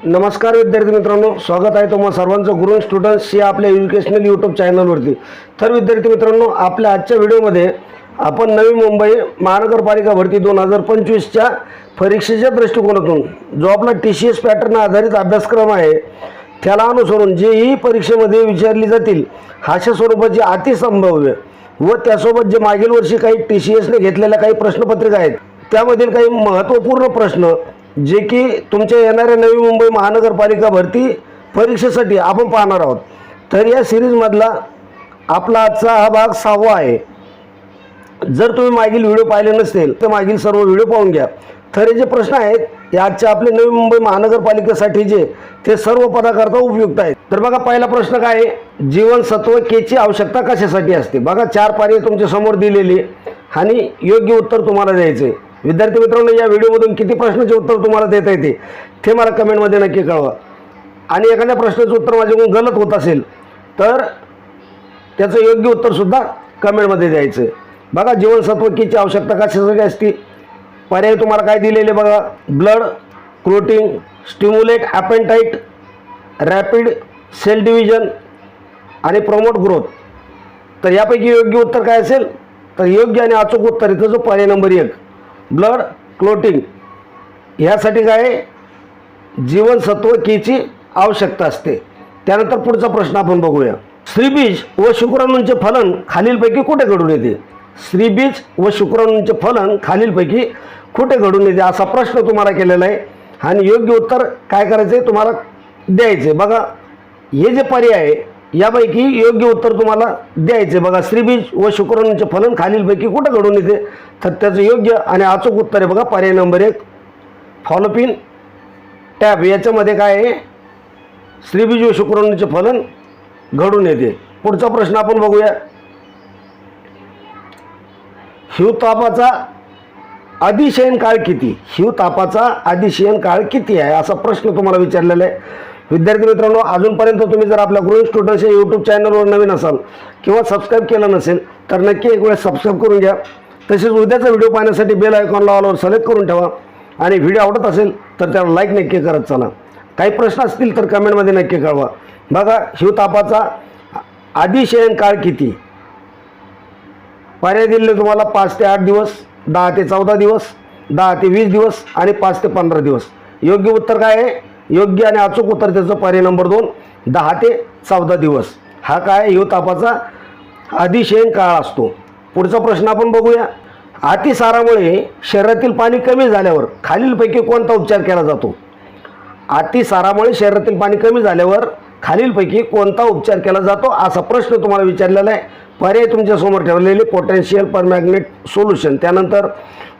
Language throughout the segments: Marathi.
नमस्कार विद्यार्थी मित्रांनो स्वागत आहे तुम्हाला सर्वांचं गुरु स्टुडंट्स या आपल्या एज्युकेशनल यूट्यूब चॅनलवरती तर विद्यार्थी मित्रांनो आपल्या आजच्या व्हिडिओमध्ये आपण नवी मुंबई महानगरपालिका भरती दोन हजार पंचवीसच्या परीक्षेच्या दृष्टिकोनातून जो आपला टी सी एस पॅटर्न आधारित अभ्यासक्रम आहे त्याला अनुसरून जेही परीक्षेमध्ये विचारली जातील अशा स्वरूपाची अतिसंभाव्य व त्यासोबत जे मागील वर्षी काही टी सी एसने घेतलेल्या काही प्रश्नपत्रिका आहेत त्यामधील काही महत्त्वपूर्ण प्रश्न जे की तुमच्या येणाऱ्या नवी मुंबई महानगरपालिका भरती परीक्षेसाठी आपण पाहणार आहोत. तर या सिरीजमधला आपला आजचा हा भाग सहावा आहे. जर तुम्ही मागील व्हिडिओ पाहिले नसतील तर मागील सर्व व्हिडिओ पाहून घ्या. तर हे जे प्रश्न आहेत हे आजचे आपले नवी मुंबई महानगरपालिकेसाठी जे ते सर्व पदाकरता उपयुक्त आहेत. तर बघा पहिला प्रश्न काय आहे? जीवनसत्व केची आवश्यकता कशासाठी असते? बघा चार पर्याय तुमच्यासमोर दिलेली आणि योग्य उत्तर तुम्हाला द्यायचे विद्यार्थी मित्रांनो या व्हिडिओमधून किती प्रश्नाचे उत्तर तुम्हाला देता येते ते मला कमेंटमध्ये नक्की कळवा. आणि एखाद्या प्रश्नाचं उत्तर माझ्याकडून गलत होत असेल तर त्याचं योग्य उत्तरसुद्धा कमेंटमध्ये द्यायचं. बघा जीवनसत्व कीची आवश्यकता कशासाठी असते? पर्याय तुम्हाला काय दिलेले बघा? Blood clotting stimulate appetite rapid cell division आणि प्रमोट ग्रोथ तर यापैकी योग्य उत्तर काय असेल? तर योग्य आणि अचूक उत्तर इथं जो पर्याय नंबर एक. ब्लड क्लोटिंग ह्यासाठी काय जीवनसत्व कीची आवश्यकता असते. त्यानंतर पुढचा प्रश्न आपण बघूया. श्रीबीज व शुक्राणूंचे फलन खालीलपैकी कुठे घडून येते? श्रीबीज व शुक्राणूंचे फलन खालीलपैकी कुठे घडून येते? असा प्रश्न तुम्हाला केलेला आहे. आणि योग्य उत्तर काय करायचं आहे तुम्हाला द्यायचं आहे बघा हे जे पर्याय आहे यापैकी योग्य उत्तर तुम्हाला द्यायचे. बघा श्रीबीज व शुक्राणूंचे फलन खालीलपैकी कुठं घडून येते? तर त्याचं योग्य आणि अचूक उत्तर आहे बघा पर्याय नंबर एक. फॉलोपिन टॅब याच्यामध्ये काय आहे? श्रीबीज व शुक्राणूंचे फलन घडून येते. पुढचा प्रश्न आपण बघूया. हिवतापाचा अधिशयन काळ किती? हिवतापाचा अधिशयन काळ किती आहे? असा प्रश्न तुम्हाला विचारलेला आहे. विद्यार्थी मित्रांनो अजूनपर्यंत तुम्ही जर आपल्या ग्रोईंग स्टुडंट्सच्या यूट्यूब चॅनलवर नवीन असाल किंवा सबस्क्राईब केलं नसेल तर नक्की एक वेळेस सबस्क्राईब करून घ्या. तसेच उद्याचा व्हिडिओ पाहण्यासाठी बेल आयकॉनला ऑलवर सिलेक्ट करून ठेवा. आणि व्हिडिओ आवडत असेल तर त्याला लाईक नक्की करत चला. काही प्रश्न असतील तर कमेंटमध्ये नक्की कळवा. बघा शिवतापाचा आदिशयन काळ किती? पर्याय दिलेले तुम्हाला पाच ते आठ दिवस दहा ते चौदा दिवस दहा ते वीस दिवस आणि पाच ते पंधरा दिवस. योग्य उत्तर काय आहे? योग्य आणि अचूक उत्तर त्याचं पर्याय नंबर दोन दहा ते चौदा दिवस. हा काय? हिवतापाचा अधिशयन काळ असतो. पुढचा प्रश्न आपण बघूया. अतिसारामुळे शरीरातील पाणी कमी झाल्यावर खालीलपैकी कोणता उपचार केला जातो? अतिसारामुळे शरीरातील पाणी कमी झाल्यावर खालीलपैकी कोणता उपचार केला जातो? असा प्रश्न तुम्हाला विचारलेला आहे. पर्याय तुमच्यासमोर ठेवलेले पोटॅन्शियल परमॅग्नेट सोल्युशन त्यानंतर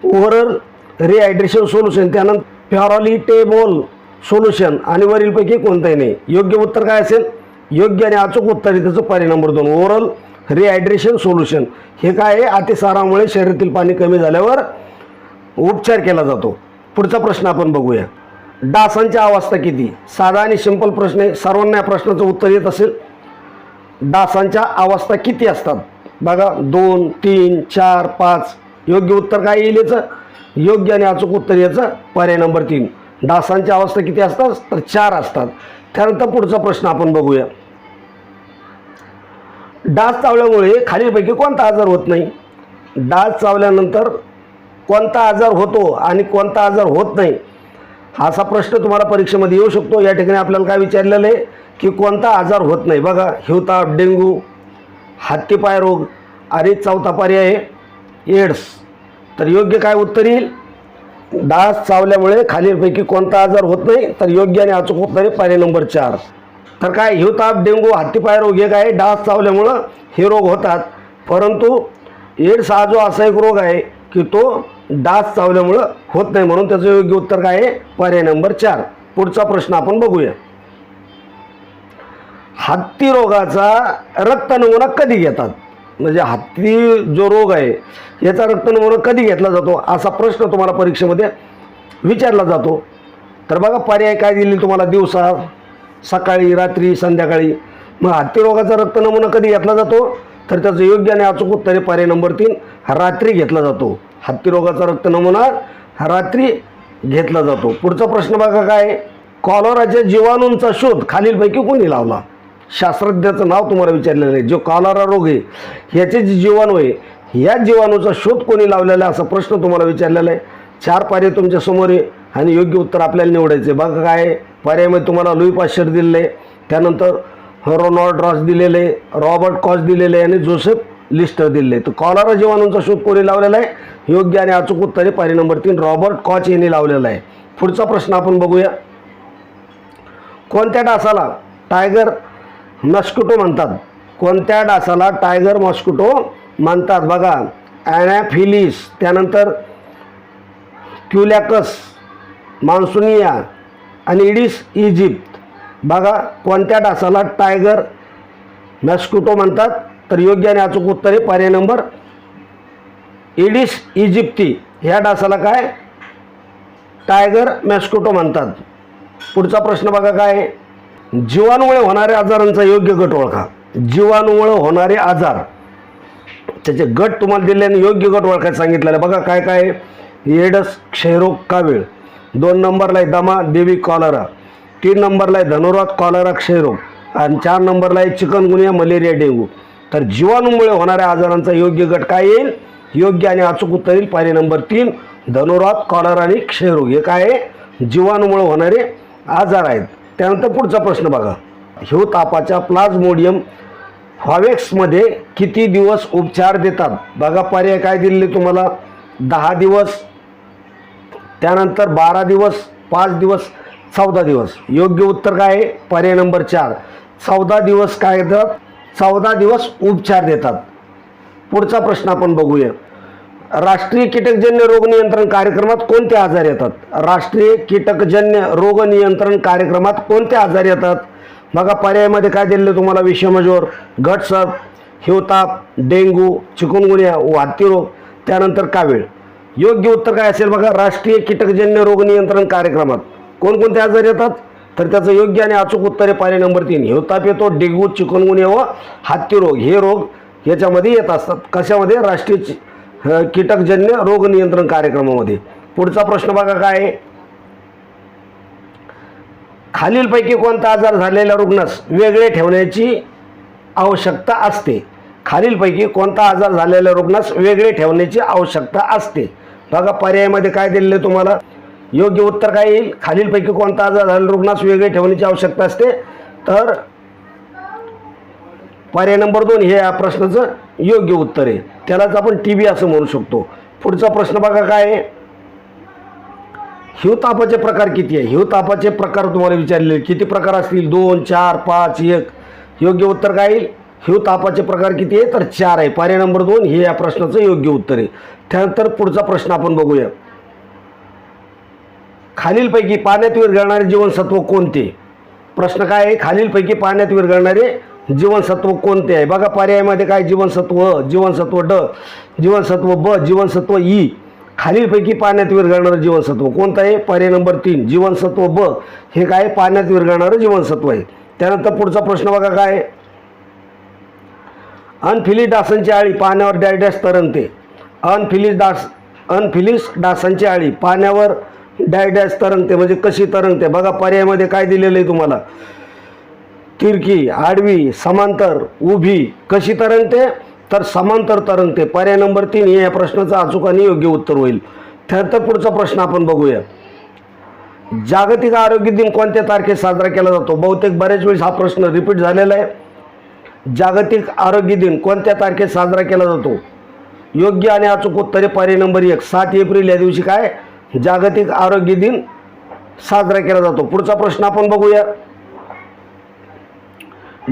ओव्हरऑल रिहायड्रेशन सोल्युशन त्यानंतर फॅरॉलिटेबोल सोल्युशन आणि वरीलपैकी कोणतंही नाही. योग्य उत्तर काय असेल? योग्य आणि अचूक उत्तर आहे त्याचं पर्याय नंबर दोन. ओव्हरऑल रिहायड्रेशन सोल्युशन हे काय आहे? अतिसारामुळे शरीरातील पाणी कमी झाल्यावर उपचार केला जातो. पुढचा प्रश्न आपण बघूया. डासांची अवस्था किती? साधा आणि सिंपल प्रश्न आहे. सर्वांना या प्रश्नाचं उत्तर येत असेल. डासांच्या अवस्था किती असतात? बघा दोन तीन चार पाच. योग्य उत्तर काय येईल याचं? योग्य आणि अचूक उत्तर याचं पर्याय नंबर तीन. डासांच्या अवस्था किती असतात? तर चार असतात. त्यानंतर पुढचा प्रश्न आपण बघूया. डास चावल्यामुळे खालीलपैकी कोणता आजार होत नाही? डास चावल्यानंतर कोणता आजार होतो आणि कोणता आजार होत नाही? असा प्रश्न तुम्हाला परीक्षेमध्ये येऊ शकतो. या ठिकाणी आपल्याला काय विचारलेलं आहे? की कोणता आजार होत नाही? बघा हिवताप डेंगू हत्तीपाय रोग आणि चौथा पर्याय आहे. एड्स. तर योग्य काय उत्तर येईल? डास चावल्यामुळे खालीलपैकी कोणता आजार होत नाही तर योग्य आणि अचूक होत नाही पर्याय नंबर चार. तर काय हिवताप डेंगू हत्तीपाय रोग हे काय डास चावल्यामुळं हे रोग होतात. परंतु एड्स हा जो असा एक रोग आहे की तो डास चावल्यामुळं होत नाही म्हणून त्याचं योग्य उत्तर काय आहे? पर्याय नंबर चार. पुढचा प्रश्न आपण बघूया. हत्ती रोगाचा रक्त नमुना कधी घेतात? म्हणजे हत्ती जो रोग आहे याचा रक्त कधी घेतला जातो असा प्रश्न तुम्हाला परीक्षेमध्ये विचारला जातो. तर बघा पर्याय काय दिले तुम्हाला दिवसा सकाळी रात्री संध्याकाळी? मग हत्ती रोगाचा रक्त नमुना कधी घेतला जातो? तर त्याचं योग्य आणि अचूक उत्तर आहे पर्याय नंबर तीन रात्री घेतला जातो. हत्ती रोगाचा रक्त नमुना रात्री घेतला जातो. पुढचा प्रश्न बघा काय? कॉलोराच्या कॉलराच्या जीवाणूंचा शोध खालीलपैकी कोणी लावला? शास्त्रज्ञाचं नाव तुम्हाला विचारलेलं आहे. जो कॉलरा रोग आहे ह्याचे जे जीवाणू आहे या जीवाणूचा शोध कोणी लावलेला आहे असा प्रश्न तुम्हाला विचारलेला आहे. चार पर्याय तुमच्यासमोर आहे आणि योग्य उत्तर आपल्याला निवडायचे बघा काय आहे? तुम्हाला लुई पाश्चर दिलेलं आहे. त्यानंतर रोनॉल्ड रॉस दिलेले आहे रॉबर्ट कॉस दिलेले आहे आणि जोसेफ लिस्टर दिलेले आहे. तर कॉलरा जीवाणूंचा शोध कोणी लावलेला आहे? योग्य आणि अचूक उत्तर आहे पर्याय नंबर तीन. रॉबर्ट कॉच यांनी लावलेला आहे. पुढचा प्रश्न आपण बघूया. कोणत्या डासाला टायगर मस्किटो म्हणतात. कोणत्या डासाला टायगर मॉस्किटो म्हणतात बघा. ॲनॅफिलिस त्यानंतर क्युलॅकस मान्सुनिया आणि इडिस इजिप्त बघा कोणत्या डासाला टायगर मॅस्किटो म्हणतात? तर योग्य आणि अचूक उत्तर आहे पर्याय नंबर इडिस इजिप्ती ह्या डासाला काय? टायगर मॅस्किटो म्हणतात. पुढचा प्रश्न बघा काय आहे? जीवाणूमुळे होणाऱ्या आजारांचा योग्य गट ओळखा. जीवाणूमुळे होणारे आजार. त्याचे गट तुम्हाला दिले आणि योग्य गट ओळखायला सांगितलेलं आहे. बघा काय काय आहे? एडस क्षयरोग कावीळ. दोन नंबरला आहे दमा देवी कॉलरा. तीन नंबरला आहे धनुरात कॉलरा क्षयरोग. आणि चार नंबरला आहे चिकनगुनिया मलेरिया डेंगू. तर जीवाणूमुळे होणाऱ्या आजारांचा योग्य गट काय येईल? योग्य आणि अचूक उत्तर येईल पायरी नंबर तीन धनुरात कॉलरा आणि क्षयरोग. हे काय आहे? जीवाणूमुळे होणारे आजार आहेत. त्यानंतर पुढचा प्रश्न बघा. ह्यू तापाच्या प्लाझ्मोडियम हॉवेक्समध्ये किती दिवस उपचार देतात? बघा पर्याय काय दिलेले तुम्हाला? दहा दिवस त्यानंतर बारा दिवस पाच दिवस चौदा दिवस. योग्य उत्तर काय आहे? पर्याय नंबर चार. चौदा दिवस काय देतात? चौदा दिवस उपचार देतात. पुढचा प्रश्न आपण बघूया. राष्ट्रीय कीटकजन्य रोग नियंत्रण कार्यक्रमात कोणते आजार येतात? राष्ट्रीय कीटकजन्य रोग नियंत्रण कार्यक्रमात कोणते आजार येतात? बघा पर्यायामध्ये काय दिलेलं तुम्हाला विषमज्वर घटसप हिवताप डेंगू चिकुनगुन्या वाती रोग त्यानंतर कावीळ. योग्य उत्तर काय असेल बघा राष्ट्रीय कीटकजन्य रोग नियंत्रण कार्यक्रमात कोणकोणते आजार येतात? तर त्याचं योग्य आणि अचूक उत्तर आहे पर्याय नंबर तीन. हिवताप येतो डेंगू चिकनगुन्या व हत्ती रोग. हे रोग याच्यामध्ये येत असतात. कशामध्ये? राष्ट्रीय कीटकजन्य रोग नियंत्रण कार्यक्रमामध्ये. पुढचा प्रश्न बघा काय आहे? खालीलपैकी कोणता आजार झालेल्या रुग्णास वेगळे ठेवण्याची आवश्यकता असते. खालीलपैकी कोणता आजार झालेल्या रुग्णास वेगळे ठेवण्याची आवश्यकता असते. बघा पर्यायामध्ये काय दिलेलं आहे तुम्हाला? योग्य उत्तर काय येईल? खालीलपैकी कोणता आजार झालेल्या रुग्णास वेगळे ठेवण्याची आवश्यकता असते. तर पर्याय नंबर दोन हे या प्रश्नाचं योग्य उत्तर आहे. त्यालाच आपण टी बी असं म्हणू शकतो. पुढचा प्रश्न बघा काय आहे? हिवतापाचे प्रकार किती आहे? हिवतापाचे प्रकार तुम्हाला विचारले. किती प्रकार असतील? दोन चार पाच एक. योग्य उत्तर काय येईल? हिवतापाचे प्रकार किती आहे? तर चार आहे. पर्याय नंबर दोन हे या प्रश्नाचं योग्य उत्तर आहे. त्यानंतर पुढचा प्रश्न आपण बघूया. खालीलपैकी पाण्यात विरघळणारे जीवनसत्व कोणते? प्रश्न काय आहे? खालीलपैकी पाण्यात विरघळणारे जीवनसत्व कोणते आहे? बघा पर्यायामध्ये काय जीवनसत्व? अ, जीवनसत्व ड जीवनसत्व ब जीवनसत्व ई. खालीलपैकी पाण्यात विरघळणारं जीवनसत्व कोणतं आहे? पर्याय नंबर तीन जीवनसत्व ब. हे काय? पाण्यात विरघळणारं जीवनसत्व आहे. त्यानंतर पुढचा प्रश्न बघा काय? अनफिलिस डासांची आळी पाण्यावर डॅश डॅश तरंगते. अनफिलिस डास अनफिलिस डासांची आळी पाण्यावर डॅश डॅश तरंगते म्हणजे कशी तरंगते? बघा पर्यायामध्ये काय दिलेलं आहे तुम्हाला? तिरकी आडवी समांतर उभी कशी तरंगते? तर समांतर तरंगते. पर्याय नंबर तीन हे या प्रश्नाचं अचूक आणि योग्य उत्तर होईल. त्यानंतर पुढचा प्रश्न आपण बघूया. जागतिक आरोग्य दिन कोणत्या तारखेत साजरा केला जातो? बहुतेक बऱ्याच वेळेस हा प्रश्न रिपीट झालेला आहे. जागतिक आरोग्य दिन कोणत्या तारखेत साजरा केला जातो? योग्य आणि अचूक उत्तरे पर्याय नंबर एक सात एप्रिल या दिवशी काय? जागतिक आरोग्य दिन साजरा केला जातो. पुढचा प्रश्न आपण बघूया.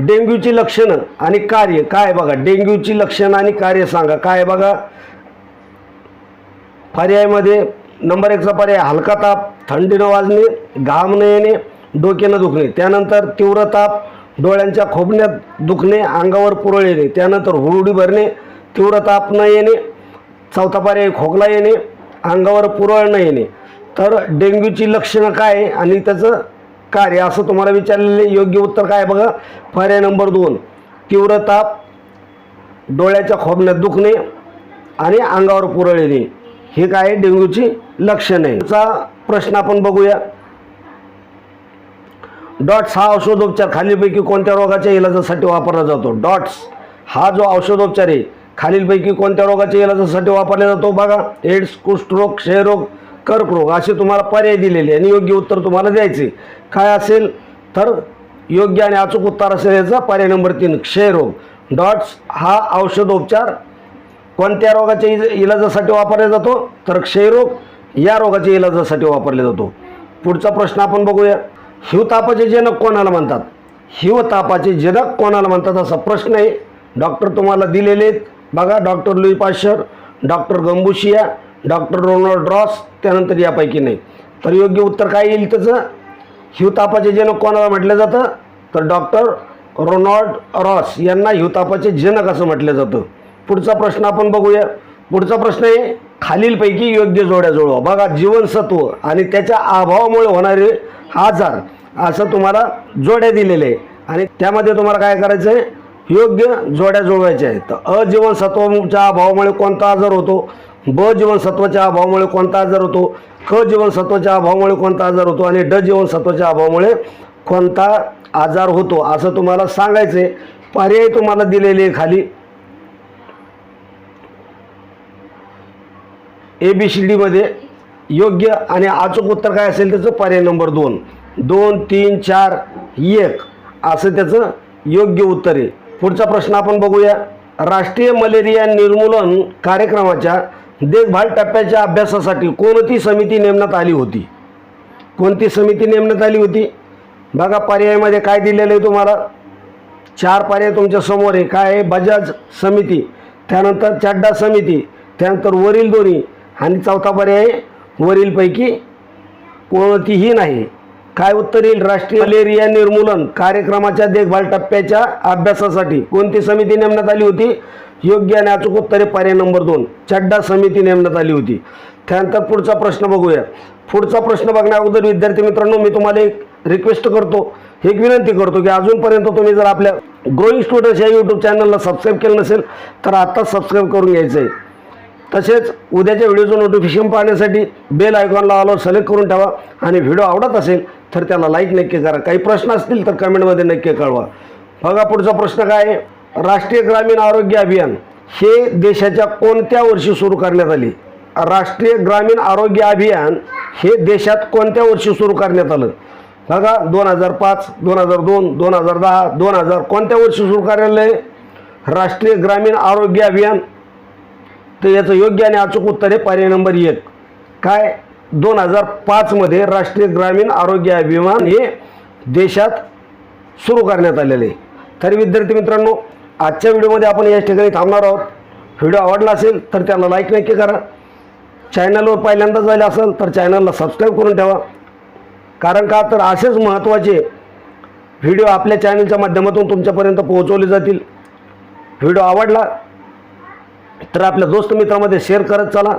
डेंग्यूची लक्षणं आणि कार्य काय बघा? डेंग्यूची लक्षणं आणि कार्य सांगा. काय बघा? पर्यायमध्ये नंबर एकचा पर्याय हलका ताप थंडी न वाजणे घाम न येणे डोक्यानं दुखणे. त्यानंतर तीव्र ताप डोळ्यांच्या खोबण्यात दुखणे अंगावर पुरळ येणे. त्यानंतर हुरडी भरणे तीव्र ताप न येणे चौथा पर्याय खोकला येणे अंगावर पुरळ न येणे. तर डेंग्यूची लक्षणं काय आहे? आणि त्याचं कार्य असं तुम्हाला विचारलेले योग्य उत्तर काय बघा. पर्याय नंबर दोन तीव्र ताप डोळ्याच्या खोबण्यात दुखणे आणि अंगावर पुरळ येणे. हे काय डेंग्यूची लक्षण आहे चा प्रश्न आपण बघूया. डॉट्स हा औषधोपचार खालीलपैकी कोणत्या रोगाच्या इलाजासाठी वापरला जातो? डॉट्स हा जो औषधोपचार आहे खालीलपैकी कोणत्या रोगाच्या इलाजासाठी वापरला जातो बघा. एड्स कुष्ठरोग क्षयरोग कर्करोग असे तुम्हाला पर्याय दिलेले आणि योग्य उत्तर तुम्हाला द्यायचे. काय असेल? तर योग्य आणि अचूक उत्तर असेल याचा पर्याय नंबर तीन क्षयरोग डॉट्स हा औषधोपचार कोणत्या रोगाच्या इज इलाजासाठी वापरला जातो? तर क्षयरोग या रोगाच्या इलाजासाठी वापरला जातो. पुढचा प्रश्न आपण बघूया. हिवतापाचे जनक कोणाला म्हणतात? हिवतापाचे जनक कोणाला म्हणतात? असा प्रश्न आहे. डॉक्टर तुम्हाला दिलेले आहेत. बघा doctor Louis Pasteur doctor gambusia doctor Ronald Ross त्यानंतर यापैकी नाही. तर योग्य उत्तर काय येईल त्याचं? हिवतापाचे जनक कोणाला म्हटलं जातं? तर डॉक्टर रोनाल्ड रॉस यांना हिवतापाचे जनक असं म्हटलं जातं. पुढचा प्रश्न आपण बघूया. पुढचा प्रश्न आहे खालीलपैकी योग्य जोड्या जुळवा. बघा जीवनसत्व आणि त्याच्या अभावामुळे होणारे आजार असं तुम्हाला जोड्या दिलेले आहे. आणि त्यामध्ये तुम्हाला काय करायचं आहे? योग्य जोड्या जुळवायच्या आहेत. तर अ अभावामुळे कोणता आजार होतो? ब जीवनसत्वाच्या अभावामुळे कोणता आजार होतो? क जीवनसत्वाच्या अभावामुळे कोणता आजार होतो? आणि ड जीवनसत्वाच्या अभावामुळे कोणता आजार होतो? असं तुम्हाला सांगायचं आहे पर्याय तुम्हाला दिलेले आहे खाली. ए बी सी डीमध्ये योग्य आणि अचूक उत्तर काय असेल त्याचं? पर्याय नंबर दोन. दोन तीन चार एक. असं त्याचं योग्य उत्तर आहे. पुढचा प्रश्न आपण बघूया. राष्ट्रीय मलेरिया निर्मूलन कार्यक्रमाच्या देखभाल टप्प्याच्या अभ्यासासाठी कोणती समिती नेमण्यात आली होती? कोणती समिती नेमण्यात आली होती? बघा पर्यायामध्ये काय दिलेलं आहे तुम्हाला? चार पर्याय तुमच्यासमोर आहे. काय आहे? बजाज समिती त्यानंतर चड्डा समिती त्यानंतर वरील दोन्ही आणि चौथा पर्याय वरीलपैकी कोणतीही नाही. काय उत्तर येईल? राष्ट्रीय मलेरिया निर्मूलन कार्यक्रमाच्या देखभाल टप्प्याच्या अभ्यासासाठी कोणती समिती नेमण्यात आली होती? योग्य आणि अचूक उत्तरे पर्याय नंबर दोन. चड्डा समिती नेमण्यात आली होती. त्यानंतर पुढचा प्रश्न बघूया. पुढचा प्रश्न बघण्या अगोदर विद्यार्थी मित्रांनो मी तुम्हाला एक रिक्वेस्ट करतो. एक विनंती करतो की अजूनपर्यंत तुम्ही जर आपल्या ग्रोईंग स्टुडंट्स या यूट्यूब चॅनलला सबस्क्राईब केलं नसेल तर आत्ताच सबस्क्राईब करून घ्यायचं आहे तसेच उद्याच्या व्हिडिओचं नोटिफिकेशन पाहण्यासाठी बेल आयकॉनला ऑल सिलेक्ट करून ठेवा. आणि व्हिडिओ आवडत असेल तर त्याला लाईक नक्की करा. काही प्रश्न असतील तर कमेंटमध्ये नक्की कळवा. बघा पुढचा प्रश्न काय राष्ट्रीय ग्रामीण आरोग्य अभियान हे देशाच्या कोणत्या वर्षी सुरू करण्यात आले? राष्ट्रीय ग्रामीण आरोग्य अभियान हे देशात कोणत्या वर्षी सुरू करण्यात आलं? बघा दोन हजार पाच दोन हजार दोन दोन हजार दहा दोन हजार कोणत्या वर्षी सुरू करण्यात आलं? राष्ट्रीय ग्रामीण आरोग्य अभियान. तर याचं योग्य आणि अचूक उत्तर आहे पर्याय नंबर एक. काय? दोन हजार पाचमध्ये राष्ट्रीय ग्रामीण आरोग्य अभियान हे देशात सुरू करण्यात आलेले आहे. तर विद्यार्थी मित्रांनो आजच्या व्हिडिओमध्ये आपण याच ठिकाणी थांबणार आहोत. व्हिडिओ आवडला असेल तर त्याला लाईक नक्की करा. चॅनलवर पहिल्यांदाच झाले असेल तर चॅनलला सबस्क्राईब करून ठेवा. कारण का? तर असेच महत्त्वाचे व्हिडिओ आपल्या चॅनलच्या माध्यमातून तुमच्यापर्यंत पोहोचवले जातील. व्हिडिओ आवडला तर आपल्या दोस्त मित्रामध्ये शेअर करत चला.